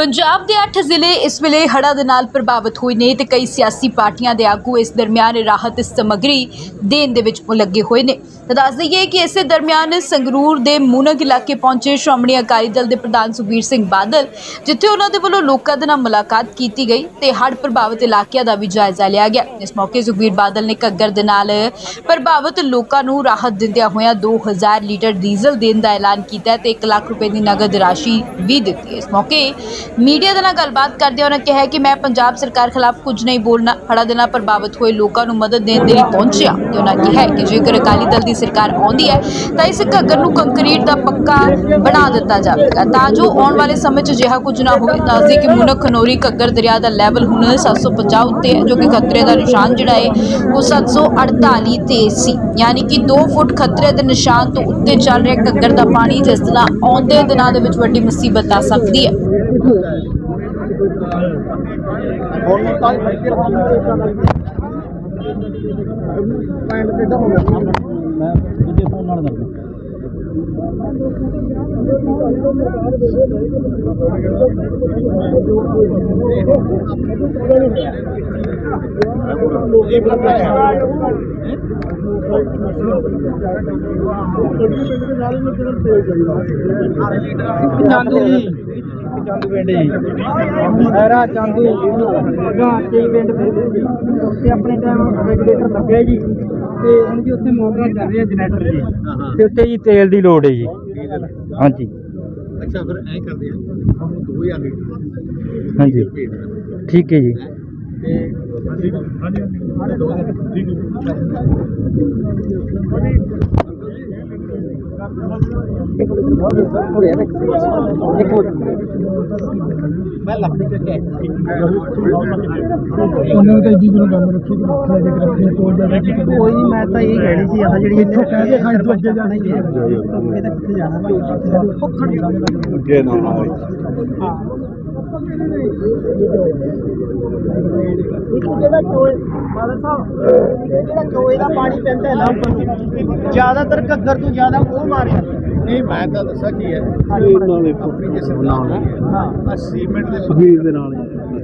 ਪੰਜਾਬ ਦੇ 8 ਜ਼ਿਲ੍ਹੇ ਇਸ ਵੇਲੇ ਹੜ੍ਹਾਂ ਦੇ ਨਾਲ ਪ੍ਰਭਾਵਿਤ ਹੋਏ ਨੇ ਤੇ ਕਈ ਸਿਆਸੀ ਪਾਰਟੀਆਂ ਦੇ ਆਗੂ ਇਸ ਦਰਮਿਆਨ ਰਾਹਤ ਸਮੱਗਰੀ ਦੇਣ ਦੇ ਵਿੱਚ ਲੱਗੇ ਹੋਏ ਨੇ। ਤਾਂ ਦੱਸ ਦਈਏ ਕਿ ਇਸੇ ਦਰਮਿਆਨ ਸੰਗਰੂਰ ਦੇ ਮੂਨਕ ਇਲਾਕੇ ਪਹੁੰਚੇ ਸ਼੍ਰੋਮਣੀ ਅਕਾਲੀ ਦਲ ਦੇ ਪ੍ਰਧਾਨ ਸੁਖਬੀਰ ਸਿੰਘ ਬਾਦਲ, ਜਿੱਥੇ ਉਹਨਾਂ ਦੇ ਵੱਲੋਂ ਲੋਕਾਂ ਦੇ ਨਾਲ ਮੁਲਾਕਾਤ ਕੀਤੀ ਗਈ ਤੇ ਹੜ੍ਹ ਪ੍ਰਭਾਵਿਤ ਇਲਾਕਿਆਂ ਦਾ ਵੀ ਜਾਇਜ਼ਾ ਲਿਆ ਗਿਆ। ਇਸ ਮੌਕੇ ਸੁਖਬੀਰ ਬਾਦਲ ਨੇ ਘੱਗਰ ਦੇ ਨਾਲ ਪ੍ਰਭਾਵਿਤ ਲੋਕਾਂ ਨੂੰ ਰਾਹਤ ਦਿੰਦਿਆਂ ਹੋਇਆਂ 2000 ਲੀਟਰ ਡੀਜ਼ਲ ਦੇਣ ਦਾ ਐਲਾਨ ਕੀਤਾ ਹੈ ਤੇ 1 ਲੱਖ ਰੁਪਏ ਦੀ ਨਗਦ ਰਾਸ਼ੀ ਵੀ ਦਿੱਤੀ। ਇਸ ਮੌਕੇ ਮੀਡੀਆ ਦੇ ਨਾਲ ਗੱਲਬਾਤ ਕਰਦਿਆਂ ਉਹਨਾਂ ਕਿਹਾ ਕਿ ਮੈਂ ਪੰਜਾਬ ਸਰਕਾਰ ਖਿਲਾਫ ਕੁਝ ਨਹੀਂ ਬੋਲਣਾ, ਹੜ੍ਹਾਂ ਦੇ ਨਾਲ ਪ੍ਰਭਾਵਿਤ ਹੋਏ ਲੋਕਾਂ ਨੂੰ ਮਦਦ ਦੇਣ ਦੇ ਲਈ ਪਹੁੰਚਿਆ ਤੇ ਉਹਨਾਂ ਕਿਹਾ ਕਿ ਜੇਕਰ ਅਕਾਲੀ ਦਲ ਦੀ ਸਰਕਾਰ ਆਉਂਦੀ ਹੈ, ਤਾਂ ਇਸ ਘੱਗਰ ਨੂੰ ਕੰਕਰੀਟ ਦਾ ਪੱਕਾ ਬਣਾ ਦਿੱਤਾ ਜਾਵੇਗਾ। ਤਾਂ ਜੋ ਆਉਣ ਵਾਲੇ ਸਮੇਂ 'ਚ ਅਜਿਹਾ ਕੁਝ ਨਾ ਹੋਵੇ ਦੱਸਦੇ ਕਿ ਮੁਨਕ ਖਨੋਰੀ ਘੱਗਰ ਦਰਿਆ ਦਾ ਲੈਵਲ ਹੁਣ 750 ਉੱਤੇ ਹੈ, ਜੋ ਕਿ ਖਤਰੇ ਦਾ ਨਿਸ਼ਾਨ ਜਿਹੜਾ ਹੈ, ਉਹ 748 ਤੇ ਸੀ। ਯਾਨੀ ਕਿ 2 ਫੁੱਟ ਖਤਰੇ ਦੇ ਨਿਸ਼ਾਨ ਤੋਂ ਉੱਤੇ ਚੱਲ ਰਿਹਾ ਘੱਗਰ ਦਾ ਪਾਣੀ ਜਿਸ ਨਾਲ ਆਉਂਦੇ ਦਿਨਾਂ ਦੇ ਵਿੱਚ ਵੱਡੀ ਮੁਸੀਬਤ ਆ ਸਕਦੀ ਹੈ। ਮੈਂ ਦੂਜੇ ਫੋਨ ਨਾਲ ਕਰਦਾ ਚਾਂਦੂ ਜੀ। ਚਾਂਦੂ। ਪਿੰਡ ਜੀ ਐਰਾ ਚਾਂਦੂ ਅਗਾ ਕਈ ਪਿੰਡ ਤੇ ਆਪਣੇ ਟਾਈਮ ਰੈਗੂਲੇਟਰ ਲੱਗਿਆ ਜੀ। ਤੇ ਹੁਣ ਜੀ ਉੱਥੇ ਮੋਟਰਾਂ ਚੱਲ ਰਹੀਆਂ ਜਨਰੇਟਰ ਜੀ। ਤੇ ਉੱਤੇ ਜੀ ਤੇਲ ਦੀ ਲੋੜ ਹੈ ਜੀ। ਹਾਂਜੀ। ਅੱਛਾ ਫਿਰ ਐਂ ਕਰਦੇ ਆ। ਤੁਹਾਨੂੰ 2000 ਲੀਟਰ ਹਾਂਜੀ। ਠੀਕ ਹੈ ਜੀ। ਤੇ ਹਾਂਜੀ ਹਾਂਜੀ ਠੀਕ ਮੈਂ ਲੱਖ ਰੁਪਏ ਕਹਿ ਉਹਨਾਂ ਨੇ ਜੀ ਗੁਰੂ ਗੱਲ ਰੱਖੀ ਕਿ ਰੱਖਿਆ ਜੇ ਰੱਖਿਆ ਤੋੜ ਦਾ ਜੀ ਕੋਈ ਨਹੀਂ ਮੈਂ ਤਾਂ ਇਹ ਕਹਿਣੀ ਸੀ ਆਹ ਜਿਹੜੀ ਇੱਥੋਂ ਕਹਿ ਕੇ ਖਾਈ ਤੋਂ ਅੱਗੇ ਜਾਣਾ ਹੀ ਹੈ। ਅੱਗੇ ਤੱਕ ਕਿੱਥੇ ਜਾਣਾ? ਅੱਗੇ ਨਾ ਜਿਹੜਾ ਚੋਏ ਮਾਦਰ ਸਾਹਿਬ ਜਿਹੜਾ ਚੋਏ ਦਾ ਪਾਣੀ ਪੈਂਦਾ ਹੈ ਨਾ ਉੱਪਰ ਜ਼ਿਆਦਾਤਰ ਘੱਗਰ ਤੋਂ ਜ਼ਿਆਦਾ ਉਹ ਮਾਰਿਆ। ਨਹੀਂ ਮੈਂ ਤਾਂ ਦੱਸਾਂ ਕੀ ਹੈ। ਆਪਣੀ ਜਿਸ ਬਣਾਉਣੀ ਹਾਂ। ਆ ਸੀਮੈਂਟ ਦੇ ਸੁਖੀਰ ਦੇ ਨਾਲ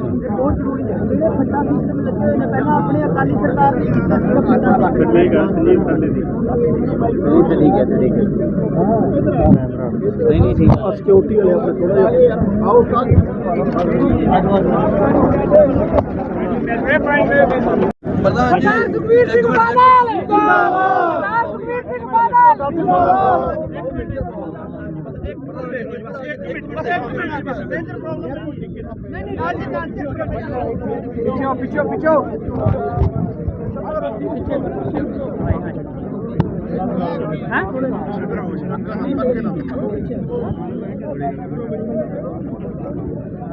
ਬਹੁਤ ਜ਼ਰੂਰੀ ਹੈ ਜਿਹੜੇ ਫੱਟਾ ਸਿਸਟਮ ਲੱਗੇ ਹੋਏ ਨੇ ਪਹਿਲਾਂ ਆਪਣੇ ਅਕਾਲੀ ਸਰਕਾਰ ਨੇ ਕੀਤਾ ਸੀ ਫੱਟਾ ਨਹੀਂ ਗੱਲ ਸੰਜੀਵ ਥੱਲੇ ਦੀ ਠੀਕ ਹੈ ਠੀਕ ਹੈ ਨਹੀਂ ਨਹੀਂ ਠੀਕ ਹੈ ਸਿਕਿਉਰਿਟੀ ਵਾਲੇ ਆਪਣੇ ਥੋੜਾ ਜਿਹਾ ਆਓ ਪ੍ਰਧਾਨ ਜੀ ਸੁਖਬੀਰ ਸਿੰਘ ਬਾਦਲ ਜਿੰਦਾਬਾਦ ਸੁਖਬੀਰ ਸਿੰਘ ਬਾਦਲ पीछे पीछे पीछे हाँ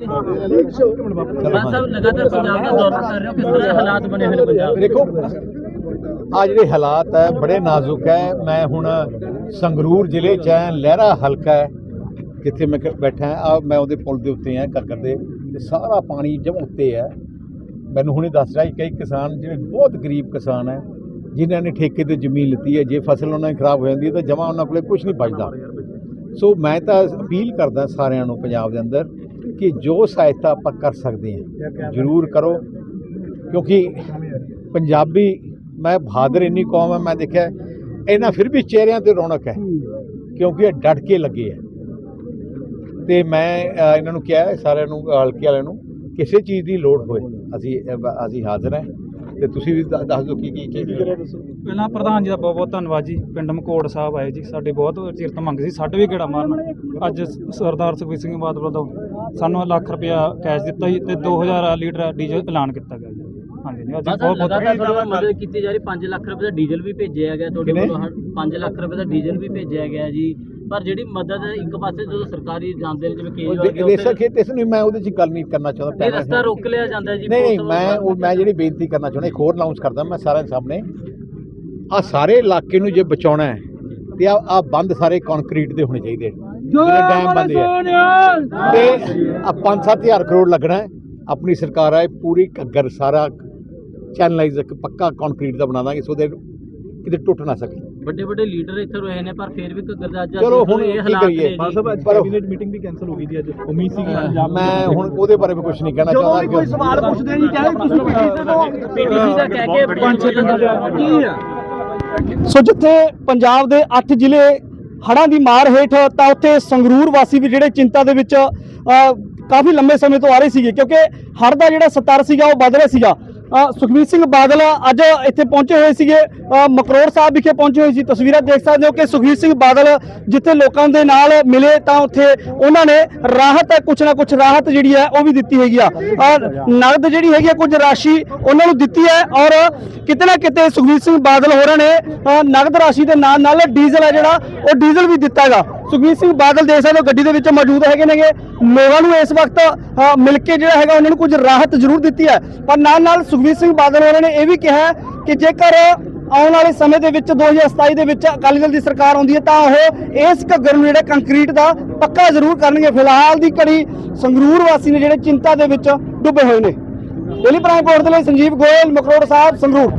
ਆ ਸਾਹਿਬ, ਲਗਾਤਾਰ ਪੰਜਾਬ ਦਾ ਦੌਰਾ ਕਰ ਰਹੇ ਹੋ। ਕਿਸ ਤਰ੍ਹਾਂ ਹਾਲਾਤ ਬਣੇ ਹੋਏ ਨੇ ਪੰਜਾਬ ਦੇਖੋ, ਆ ਜਿਹੜੇ ਹਾਲਾਤ ਹੈ, ਬੜੇ ਨਾਜ਼ੁਕ ਹੈ। ਮੈਂ ਹੁਣ ਸੰਗਰੂਰ ਜ਼ਿਲ੍ਹੇ ਚ ਹੈ, ਲਹਿਰਾ ਹਲਕਾ ਹੈ, ਜਿੱਥੇ ਮੈਂ ਬੈਠਾ ਆ ਮੈਂ ਉਹਦੇ ਪੁਲ ਦੇ ਉੱਤੇ ਹਾਂ ਘੱਗਰ ਦੇ। ਤੇ ਸਾਰਾ ਪਾਣੀ ਜਮ ਉੱਤੇ ਹੈ। ਮੈਨੂੰ ਹੁਣੇ ਦੱਸ ਰਿਹਾ ਕਈ ਕਿਸਾਨ ਜਿਹੜੇ ਬਹੁਤ ਗਰੀਬ ਕਿਸਾਨ ਹੈ, ਜਿਨ੍ਹਾਂ ਨੇ ਠੇਕੇ ਤੇ ਜ਼ਮੀਨ ਲਿੱਤੀ ਹੈ। ਜੇ ਫਸਲ ਉਹਨਾਂ ਦੀ ਖਰਾਬ ਹੋ ਜਾਂਦੀ ਹੈ, ਤਾਂ ਜਮਾ ਉਹਨਾਂ ਕੋਲੇ ਕੁਝ ਨਹੀਂ ਬਚਦਾ। ਸੋ ਮੈਂ ਤਾਂ ਅਪੀਲ ਕਰਦਾ ਸਾਰਿਆਂ ਨੂੰ ਪੰਜਾਬ ਦੇ ਅੰਦਰ ਕਿ ਜੋ ਸਹਾਇਤਾ ਆਪਾਂ ਕਰ ਸਕਦੇ ਹਾਂ, ਜ਼ਰੂਰ ਕਰੋ। ਕਿਉਂਕਿ ਪੰਜਾਬੀ, ਮੈਂ ਬਹਾਦਰ ਇੰਨੀ ਕੌਮ ਹੈ ਮੈਂ ਦੇਖਿਆ ਇਹਨਾਂ ਫਿਰ ਵੀ ਚਿਹਰਿਆਂ ਤੇ ਰੌਣਕ ਹੈ, ਕਿਉਂਕਿ ਇਹ ਡਟ ਕੇ ਲੱਗੇ ਹੈ ਤੇ ਮੈਂ ਇਹਨਾਂ ਨੂੰ ਕਿਹਾ, ਸਾਰਿਆਂ ਨੂੰ, ਹਲਕੇ ਵਾਲਿਆਂ ਨੂੰ, ਕਿਸੇ ਚੀਜ਼ ਦੀ ਲੋੜ ਹੋਏ, ਅਸੀਂ ਅਸੀਂ ਹਾਜ਼ਰ ਹਾਂ। ਤੇ ਤੁਸੀਂ ਵੀ ਦੱਸ ਦਿਓ ਕੀ ਕੀ ਕੀ ਪਹਿਲਾਂ ਪ੍ਰਧਾਨ ਜੀ ਦਾ ਬਹੁਤ ਬਹੁਤ ਧੰਨਵਾਦ ਜੀ। ਪਿੰਡ ਮਕੋੜ ਸਾਹਿਬ ਆਏ ਜੀ, ਸਾਡੇ ਬਹੁਤ ਚਿਰ ਤੋਂ ਮੰਗ ਸੀ ਸਾਡੇ ਵੀ ਗੇੜਾ ਮਾਰਨ। ਅੱਜ ਸਰਦਾਰ ਸੁਖਬੀਰ ਸਿੰਘ ਬਾਦਲ ਵੱਲੋਂ ਸਾਨੂੰ ਲੱਖ ਰੁਪਇਆ ਕੈਸ਼ ਦਿੱਤਾ ਜੀ ਤੇ 2000 ਲੀਟਰ ਡੀਜ਼ਲ ਐਲਾਨ ਕੀਤਾ ਗਿਆ ਜੀ ਹਾਂਜੀ ਜੀ ਅੱਜ ਬਸ ਬਹੁਤ ਬਹੁਤ ਲਗਾਤਾਰ ਤੁਹਾਡੇ ਵੱਲੋਂ ਮਦਦ ਕੀਤੀ ਜਾ ਰਹੀ 5 ਲੱਖ ਰੁਪਏ ਦਾ ਡੀਜ਼ਲ ਵੀ ਭੇਜਿਆ ਗਿਆ ਤੁਹਾਡੇ? ਵੱਲੋਂ 5 ਲੱਖ ਰੁਪਏ ਦਾ ਡੀਜ਼ਲ ਵੀ ਭੇਜਿਆ ਗਿਆ ਜੀ ਪਰ ਜਿਹੜੀ ਮਦਦ ਇੱਕ ਪਾਸੇ ਜਦੋਂ ਸਰਕਾਰੀ ਜਾਂਦੇ ਨੇ ਜਿਵੇਂ ਉਹ ਦੇ- ਦੇਸਾ ਖੇਤ ਇਸ ਨੂੰ ਮੈਂ ਉਹਦੇ 'ਚ ਗੱਲ ਨਹੀਂ ਕਰਨਾ ਚਾਹੁੰਦਾ ਇਹ ਰਸਤਾ ਰੋਕ ਲਿਆ ਜਾਂਦਾ ਜੀ ਨਹੀਂ ਨਹੀਂ ਪੁਲਿਸ ਮੈਂ ਵੱਲੋਂ। ਉਹ ਮੈਂ ਜਿਹੜੀ ਬੇਨਤੀ ਕਰਨਾ ਚਾਹੁੰਦਾ ਇੱਕ ਹੋਰ ਅਨਾਉਂਸ ਕਰਦਾ ਮੈਂ ਸਾਰਿਆਂ ਦੇ ਸਾਹਮਣੇ ਆ ਸਾਰੇ ਇਲਾਕੇ ਨੂੰ ਜੇ ਬਚਾਉਣਾ ਹੈ ਤੇ ਆ ਆ ਬੰਦ ਸਾਰੇ ਕੰਕਰੀਟ ਦੇ ਹੋਣੇ ਚਾਹੀਦੇ ਜਿਹੜੇ ਡੈਮ ਬੰਦੇ ਆ। ਤੇ ਆ 5-7000 ਕਰੋੜ ਲੱਗਣਾ ਹੈ। ਆਪਣੀ ਸਰਕਾਰ ਆ ਇਹ ਪੂਰੀ ਘੱਗਰ ਸਾਰਾ ਚੈਨਲਾਈਜ਼ ਇੱਕ ਪੱਕਾ ਕੰਕਰੀਟ ਦਾ ਬਣਾ ਦਾਂਗੇ ਸੋ ਦੇ ਕਿਤੇ ਟੁੱਟ ਨਾ ਸਕੇ। ਵੱਡੇ ਵੱਡੇ ਲੀਡਰ ਇੱਥੇ ਰਹੇ ਨੇ ਪਰ ਫਿਰ ਵੀ ਘੱਗਰ ਦਾ ਅੱਜ ਚਲੋ ਹੁਣ ਇਹ ਹਾਲਾਤ? ਨੇ ਬਸ। ਅੱਜ ਪਰ- ਮੀਟਿੰਗ ਵੀ ਕੈਨਸਲ ਹੋ ਗਈ ਜੀ ਅੱਜ। ਉਮੀਦ ਸੀ ਮੈਂ ਹੁਣ ਉਹਦੇ ਬਾਰੇ ਵੀ ਕੁਝ ਨਹੀਂ ਕਹਿਣਾ ਚਾਹੁੰਦਾ ਕੋਈ ਸਵਾਲ ਪੁੱਛਦੇ ਜੀ ਚਾਹੇ ਤੁਸੀਂ ਪੀਟੀਸੀ ਤੋਂ ਪੀਟੀਸੀ ਦਾ ਕਹਿ ਕੇ ਪੰਜ ਛੇ ਦਿਨ ਦਾ ਕੀ ਆ ਸੋ ਜਿੱਥੇ ਪੰਜਾਬ ਦੇ 8 ਜ਼ਿਲ੍ਹੇ ਹੜ੍ਹਾਂ ਦੀ ਮਾਰ ਹੇਠ ਤਾਂ ਉੱਥੇ ਸੰਗਰੂਰ ਵਾਸੀ ਵੀ ਜਿਹੜੇ ਚਿੰਤਾ ਦੇ ਵਿੱਚ ਕਾਫੀ ਲੰਬੇ ਸਮੇਂ ਤੋਂ ਆ ਰਹੇ ਸੀਗੇ, ਕਿਉਂਕਿ ਹੜ੍ਹ ਦਾ ਜਿਹੜਾ ਸਤਰ ਸੀਗਾ, ਉਹ ਵੱਧ ਰਿਹਾ ਸੀਗਾ। ਅ, ਸੁਖਬੀਰ ਸਿੰਘ ਬਾਦਲ ਅੱਜ ਇੱਥੇ ਪਹੁੰਚੇ ਹੋਏ ਸੀਗੇ। ਅ, ਮਕਰੋੜ ਸਾਹਿਬ ਵਿਖੇ ਪਹੁੰਚੇ ਹੋਏ ਸੀ। ਤਸਵੀਰਾਂ ਦੇਖ ਸਕਦੇ ਹੋ ਕਿ ਸੁਖਬੀਰ ਸਿੰਘ ਬਾਦਲ ਜਿੱਥੇ ਲੋਕਾਂ ਦੇ ਨਾਲ ਮਿਲੇ ਤਾਂ ਉੱਥੇ ਉਹਨਾਂ ਨੇ ਰਾਹਤ ਕੁਛ ਨਾ ਕੁਛ ਰਾਹਤ ਜਿਹੜੀ ਹੈ ਉਹ ਵੀ ਦਿੱਤੀ ਹੈਗੀ ਆ। ਅ, ਨਗਦ ਜਿਹੜੀ ਹੈਗੀ ਆ ਕੁਝ ਰਾਸ਼ੀ ਉਹਨਾਂ ਨੂੰ ਦਿੱਤੀ ਹੈ ਔਰ ਕਿਤੇ ਨਾ ਕਿਤੇ ਸੁਖਬੀਰ ਸਿੰਘ ਬਾਦਲ ਹੋਰਾਂ ਨੇ ਅ, ਨਗਦ ਰਾਸ਼ੀ ਦੇ ਨਾਲ ਨਾਲ ਡੀਜ਼ਲ ਹੈ ਜਿਹੜਾ ਉਹ ਡੀਜ਼ਲ ਵੀ ਦਿੱਤਾ ਹੈਗਾ। ਸੁਖਬੀਰ ਸਿੰਘ ਬਾਦਲ ਦੇ ਸਕਦੇ ਹੋ, ਗੱਡੀ ਦੇ ਵਿੱਚ ਮੌਜੂਦ ਹੈਗੇ ਨੇਗੇ। ਲੋਕਾਂ ਨੂੰ ਇਸ ਵਕਤ ਮਿਲ ਕੇ ਜਿਹੜਾ ਹੈਗਾ, ਉਹਨਾਂ ਨੂੰ ਕੁਝ ਰਾਹਤ ਜ਼ਰੂਰ ਦਿੱਤੀ ਹੈ। ਪਰ ਨਾਲ ਨਾਲ ਸੁਖਬੀਰ ਸਿੰਘ ਬਾਦਲ ਉਹਨਾਂ ਨੇ ਇਹ ਵੀ ਕਿਹਾ ਕਿ ਜੇਕਰ ਆਉਣ ਵਾਲੇ ਸਮੇਂ ਦੇ ਵਿੱਚ 2027 ਦੇ ਵਿੱਚ ਅਕਾਲੀ ਦਲ ਦੀ ਸਰਕਾਰ ਆਉਂਦੀ ਹੈ, ਤਾਂ ਉਹ ਇਸ ਘੱਗਰ ਨੂੰ ਜਿਹੜੇ ਕੰਕਰੀਟ ਦਾ ਪੱਕਾ ਜ਼ਰੂਰ ਕਰਨਗੇ। ਫਿਲਹਾਲ ਦੀ ਘੜੀ ਸੰਗਰੂਰ ਵਾਸੀ ਨੇ ਜਿਹੜੇ ਚਿੰਤਾ ਦੇ ਵਿੱਚ ਡੁੱਬੇ ਹੋਏ ਨੇ। ਡੇਲੀ ਪ੍ਰਾਈਮ ਰਿਪੋਰਟ ਦੇ ਲਈ ਸੰਜੀਵ ਗੋਇਲ ਮਕਰੋੜ ਸਾਹਿਬ, ਸੰਗਰੂਰ।